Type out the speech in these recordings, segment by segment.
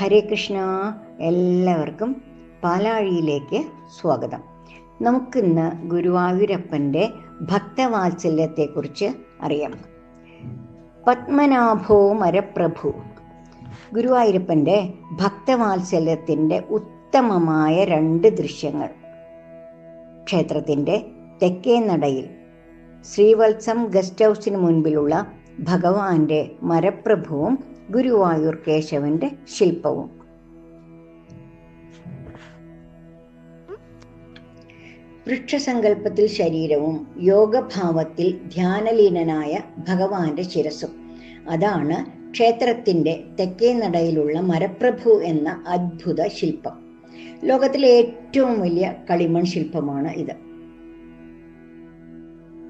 ഹരേ കൃഷ്ണ എല്ലാവർക്കും പാലാഴിയിലേക്ക് സ്വാഗതം. നമുക്കിന്ന് ഗുരുവായൂരപ്പന്റെ ഭക്തവാത്സല്യത്തെക്കുറിച്ച് അറിയാം. പത്മനാഭോ മരപ്രഭു. ഗുരുവായൂരപ്പന്റെ ഭക്തവാത്സല്യത്തിന്റെ ഉത്തമമായ രണ്ട് ദൃശ്യങ്ങൾ. ക്ഷേത്രത്തിന്റെ തെക്കേ നടയിൽ ശ്രീവത്സം ഗസ്റ്റ് ഹൗസിന് മുൻപിലുള്ള ഭഗവാന്റെ മരപ്രഭുവും ഗുരുവായൂർ കേശവന്റെ ശില്പവും. വൃക്ഷസങ്കല്പത്തിൽ ശരീരവും യോഗഭാവത്തിൽ ധ്യാനലീനനായ ഭഗവാന്റെ ശിരസും അതാണ് ക്ഷേത്രത്തിന്റെ തെക്കേ നടയിലുള്ള മരപ്രഭു എന്ന അത്ഭുത ശില്പം. ലോകത്തിലെ ഏറ്റവും വലിയ കളിമൺ ശില്പമാണ് ഇത്.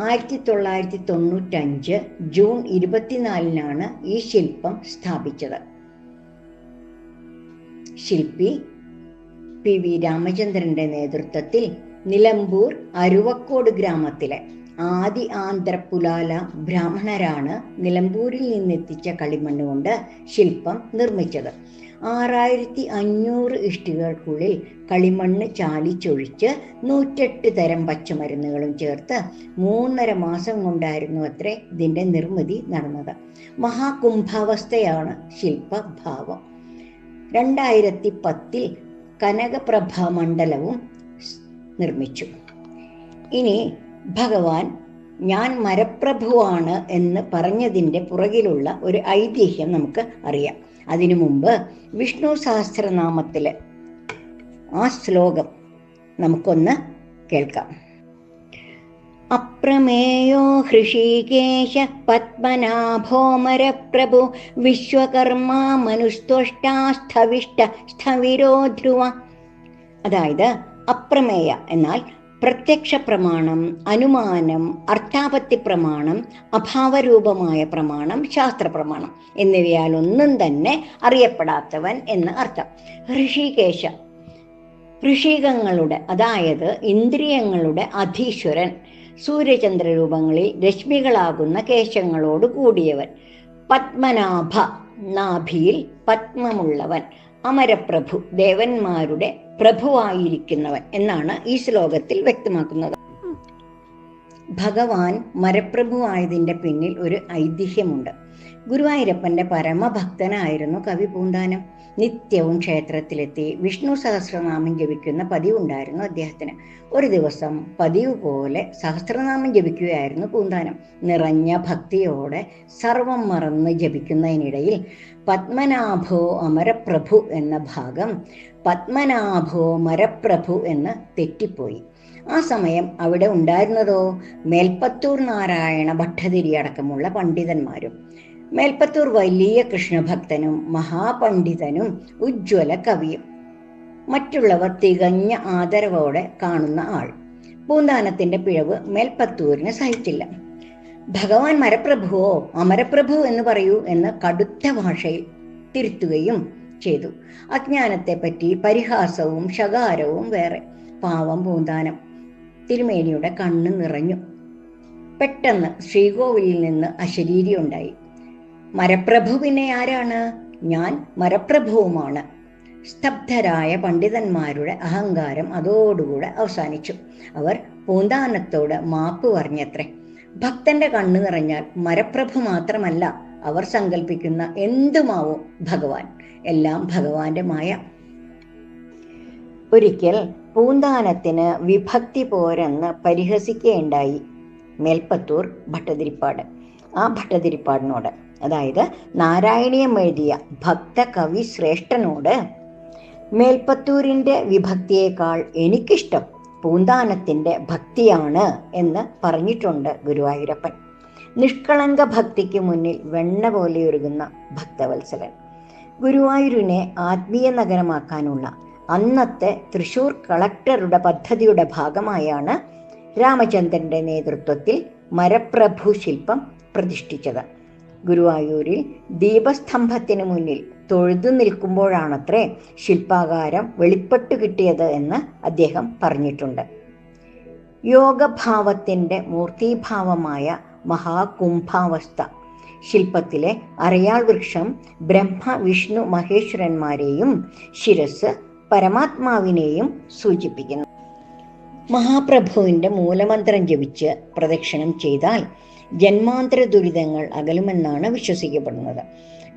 ആയിരത്തി തൊള്ളായിരത്തി തൊണ്ണൂറ്റഞ്ച് ജൂൺ ഇരുപത്തിനാലിനാണ് ഈ ശില്പം സ്ഥാപിച്ചത്. ശില്പി പി വി രാമചന്ദ്രന്റെ നേതൃത്വത്തിൽ നിലമ്പൂർ അരുവക്കോട് ഗ്രാമത്തിലെ ആദി ആന്ധ്ര പുലാല ബ്രാഹ്മണരാണ് നിലമ്പൂരിൽ നിന്നെത്തിച്ച കളിമണ്ണ് കൊണ്ട് ശില്പം നിർമ്മിച്ചത്. ആറായിരത്തി അഞ്ഞൂറ് ഇഷ്ടികൾക്കുള്ളിൽ കളിമണ്ണ് ചാലിച്ചൊഴിച്ച് നൂറ്റെട്ട് തരം പച്ചമരുന്നുകളും ചേർത്ത് മൂന്നര മാസം കൊണ്ടായിരുന്നു അത്രേ ഇതിന്റെ നിർമ്മിതി നടന്നത്. മഹാകുംഭാവസ്ഥയാണ് ശില്പഭാവം. രണ്ടായിരത്തി പത്തിൽ കനകപ്രഭ മണ്ഡലവും നിർമ്മിച്ചു. ഇനി ഭഗവാൻ ഞാൻ മരപ്രഭുവാണ് എന്ന് പറഞ്ഞതിന്റെ പുറകിലുള്ള ഒരു ഐതിഹ്യം നമുക്ക് അറിയാം. അതിനു മുമ്പ് വിഷ്ണു സഹസ്രനാമത്തിൽ ആ ശ്ലോകം നമുക്കൊന്ന് കേൾക്കാം. അപ്രമേയോ ഹൃഷികേശ പത്മനാഭോമരപ്രഭു വിശ്വകർമ്മ മനുസ്ത്വഷ്ടാസ്ഥവിഷ്ട സ്ഥവിരോ ധ്രുവ അതായത് അപ്രമേയ എന്നാൽ പ്രത്യക്ഷ പ്രമാണം അനുമാനം അർത്ഥാപത്തി പ്രമാണം അഭാവരൂപമായ പ്രമാണം ശാസ്ത്ര പ്രമാണം എന്നിവയാൽ ഒന്നും തന്നെ അറിയപ്പെടാത്തവൻ എന്ന് അർത്ഥം. ഋഷികേശ ഋഷികങ്ങളുടെ അതായത് ഇന്ദ്രിയങ്ങളുടെ അധീശ്വരൻ സൂര്യചന്ദ്ര രൂപങ്ങളിൽ രശ്മികളാകുന്ന കേശങ്ങളോട് കൂടിയവൻ പത്മനാഭ നാഭിയിൽ പത്മമുള്ളവൻ അമരപ്രഭു ദേവന്മാരുടെ പ്രഭുവായിരിക്കുന്നവൻ എന്നാണ് ഈ ശ്ലോകത്തിൽ വ്യക്തമാക്കുന്നത്. ഭഗവാൻ മരപ്രഭുവായതിന്റെ പിന്നിൽ ഒരു ഐതിഹ്യമുണ്ട്. ഗുരുവായൂരപ്പന്റെ പരമഭക്തനായിരുന്നു കവി പൂന്താനം. നിത്യവും ക്ഷേത്രത്തിലെത്തി വിഷ്ണു സഹസ്രനാമം ജപിക്കുന്ന പതിവുണ്ടായിരുന്നു അദ്ദേഹത്തിന്. ഒരു ദിവസം പതിവ് പോലെ സഹസ്രനാമം ജപിക്കുകയായിരുന്നു പൂന്താനം. നിറഞ്ഞ ഭക്തിയോടെ സർവം മറന്ന് ജപിക്കുന്നതിനിടയിൽ പത്മനാഭോ അമരപ്രഭു എന്ന ഭാഗം പത്മനാഭോ മരപ്രഭു എന്ന് തെറ്റിപ്പോയി. ആ സമയം അവിടെ ഉണ്ടായിരുന്നതോ? മേൽപ്പത്തൂർ നാരായണ ഭട്ടതിരി അടക്കമുള്ള പണ്ഡിതന്മാരും മേൽപ്പത്തൂർ വലിയ കൃഷ്ണഭക്തനും മഹാപണ്ഡിതനും ഉജ്ജ്വല കവിയും മറ്റുള്ളവർ തികഞ്ഞ ആദരവോടെ കാണുന്ന ആൾ. പൂന്താനത്തിന്റെ പിഴവ് മേൽപ്പത്തൂരിന് സഹിച്ചില്ല. ഭഗവാൻ മരപ്രഭുവോ അമരപ്രഭു എന്ന് പറയൂ എന്ന് കടുത്ത ഭാഷയിൽ തിരുത്തുകയും ചെയ്തു. അജ്ഞാനത്തെപ്പറ്റി പരിഹാസവും ശകാരവും വേറെ. പാവം പൂന്താനം. തിരുമേനിയുടെ കണ്ണ് നിറഞ്ഞു. പെട്ടെന്ന് ശ്രീകോവിലിൽ നിന്ന് അശരീരി ഉണ്ടായി. മരപ്രഭു പിന്നെ ആരാണ്? ഞാൻ മരപ്രഭുവുമാണ്. സ്തബ്ധരായ പണ്ഡിതന്മാരുടെ അഹങ്കാരം അതോടുകൂടെ അവസാനിച്ചു. അവർ പൂന്താനത്തോട് മാപ്പ് പറഞ്ഞത്രേ. ഭക്തന്റെ കണ്ണു നിറഞ്ഞാൽ മരപ്രഭ മാത്രമല്ല അവർ സങ്കല്പിക്കുന്ന എന്തുമാവും ഭഗവാൻ. എല്ലാം ഭഗവാന്റെ മായ. ഒരിക്കൽ പൂന്താനത്തിന് വിഭക്തി പോരെന്ന് പരിഹസിക്കുകയുണ്ടായി മേൽപ്പത്തൂർ ഭട്ടതിരിപ്പാട്. ആ ഭട്ടതിരിപ്പാടിനോട് അതായത് നാരായണീയം എഴുതിയ ഭക്ത കവി ശ്രേഷ്ഠനോട് മേൽപ്പത്തൂരിന്റെ വിഭക്തിയേക്കാൾ എനിക്കിഷ്ടം പൂന്താനത്തിന്റെ ഭക്തിയാണ് എന്ന് പറഞ്ഞിട്ടുണ്ട് ഗുരുവായൂരപ്പൻ. നിഷ്കളങ്ക ഭക്തിക്ക് മുന്നിൽ വെണ്ണ പോലെ ഒരുങ്ങുന്ന ഭക്തവത്സലൻ. ഗുരുവായൂരിനെ ആത്മീയ നഗരമാക്കാനുള്ള അന്നത്തെ തൃശൂർ കളക്ടറുടെ പദ്ധതിയുടെ ഭാഗമായാണ് രാമചന്ദ്രന്റെ നേതൃത്വത്തിൽ മരപ്രഭു ശില്പം പ്രതിഷ്ഠിച്ചത്. ഗുരുവായൂരിൽ ദീപസ്തംഭത്തിന് മുന്നിൽ തൊഴുതു നിൽക്കുമ്പോഴാണത്രേ ശില്പാകാരം വെളിപ്പെട്ടു കിട്ടിയത് എന്ന് അദ്ദേഹം പറഞ്ഞിട്ടുണ്ട്. യോഗഭാവത്തിന്റെ മൂർത്തിഭാവമായ മഹാകുംഭാവസ്ഥ. ശില്പത്തിലെ അറിയാൾ വൃക്ഷം ബ്രഹ്മ വിഷ്ണു മഹേശ്വരന്മാരെയും ശിരസ് പരമാത്മാവിനെയും സൂചിപ്പിക്കുന്നു. മഹാപ്രഭുവിന്റെ മൂലമന്ത്രം ജപിച്ച് പ്രദക്ഷിണം ചെയ്താൽ ജന്മാന്തര ദുരിതങ്ങൾ അകലുമെന്നാണ് വിശ്വസിക്കപ്പെടുന്നത്.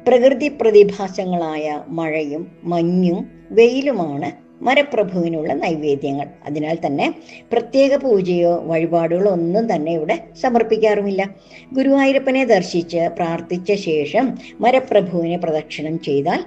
പ്രകൃതി പ്രതിഭാസങ്ങളായ മഴയും മഞ്ഞും വെയിലുമാണ് മരപ്രഭുവിനുള്ള നൈവേദ്യങ്ങൾ. അതിനാൽ തന്നെ പ്രത്യേക പൂജയോ വഴിപാടുകളോ ഒന്നും തന്നെ ഇവിടെ സമർപ്പിക്കാറുമില്ല. ഗുരുവായൂരപ്പനെ ദർശിച്ച് പ്രാർത്ഥിച്ച ശേഷം മരപ്രഭുവിനെ പ്രദക്ഷിണം ചെയ്താൽ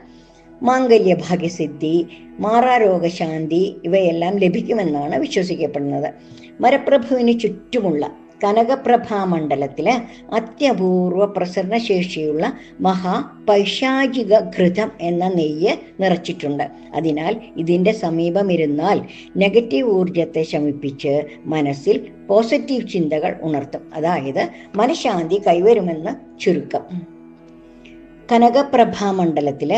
മാംഗല്യ ഭാഗ്യസിദ്ധി മാറാരോഗശാന്തി ഇവയെല്ലാം ലഭിക്കുമെന്നാണ് വിശ്വസിക്കപ്പെടുന്നത്. മരപ്രഭുവിന് ചുറ്റുമുള്ള കനകപ്രഭാ മണ്ഡലത്തിൽ അത്യപൂർവ പ്രസരണശേഷിയുള്ള മഹാ പൈശാചിക ഘൃതം എന്ന നെയ്യ് നിറച്ചിട്ടുണ്ട്. അതിനാൽ ഇതിന്റെ സമീപമിരുന്നാൽ നെഗറ്റീവ് ഊർജത്തെ ശമിപ്പിച്ച് മനസ്സിൽ പോസിറ്റീവ് ചിന്തകൾ ഉണർത്തും. അതായത് മനഃശാന്തി കൈവരുമെന്ന് ചുരുക്കം. കനകപ്രഭാമണ്ഡലത്തിൽ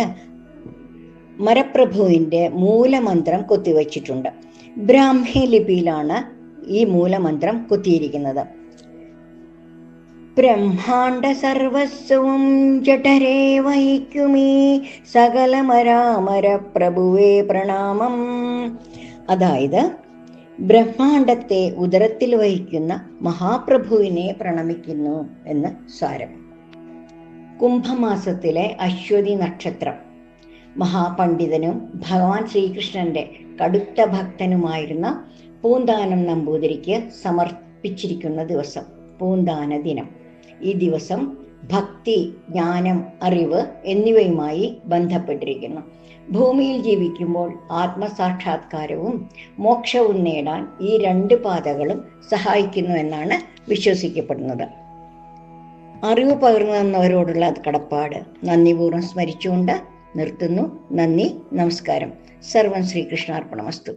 മരപ്രഭുവിന്റെ മൂലമന്ത്രം കൊത്തിവച്ചിട്ടുണ്ട്. ബ്രാഹ്മി ലിപിയിലാണ് ഈ മൂലമന്ത്രം കുത്തിയിരിക്കുന്നത്. ബ്രഹ്മാണ്ട സർവസ്വം ജഠരേ വഹിക്കുമീ സകലമരാമര പ്രഭുവേ പ്രണാമം. അതായത് ബ്രഹ്മാണ്ടത്തെ ഉദരത്തിൽ വഹിക്കുന്ന മഹാപ്രഭുവിനെ പ്രണമിക്കുന്നു എന്ന് സാരം. കുംഭമാസത്തിലെ അശ്വതി നക്ഷത്രം. മഹാപണ്ഡിതനും ഭഗവാൻ ശ്രീകൃഷ്ണന്റെ കടുത്ത ഭക്തനുമായിരുന്ന പൂന്താനം നമ്പൂതിരിക്ക് സമർപ്പിച്ചിരിക്കുന്ന ദിവസം പൂന്താന ദിനം. ഈ ദിവസം ഭക്തി ജ്ഞാനം അറിവ് എന്നിവയുമായി ബന്ധപ്പെട്ടിരിക്കുന്നു. ഭൂമിയിൽ ജീവിക്കുമ്പോൾ ആത്മസാക്ഷാത്കാരവും മോക്ഷവും നേടാൻ ഈ രണ്ട് പാതകളും സഹായിക്കുന്നു എന്നാണ് വിശ്വസിക്കപ്പെടുന്നത്. അറിവ് പകർന്നു തന്നവരോടുള്ള കടപ്പാട് നന്ദിപൂർവം സ്മരിച്ചുകൊണ്ട് നിർത്തുന്നു. നന്ദി നമസ്കാരം. സർവം ശ്രീകൃഷ്ണാർപ്പണമസ്തു.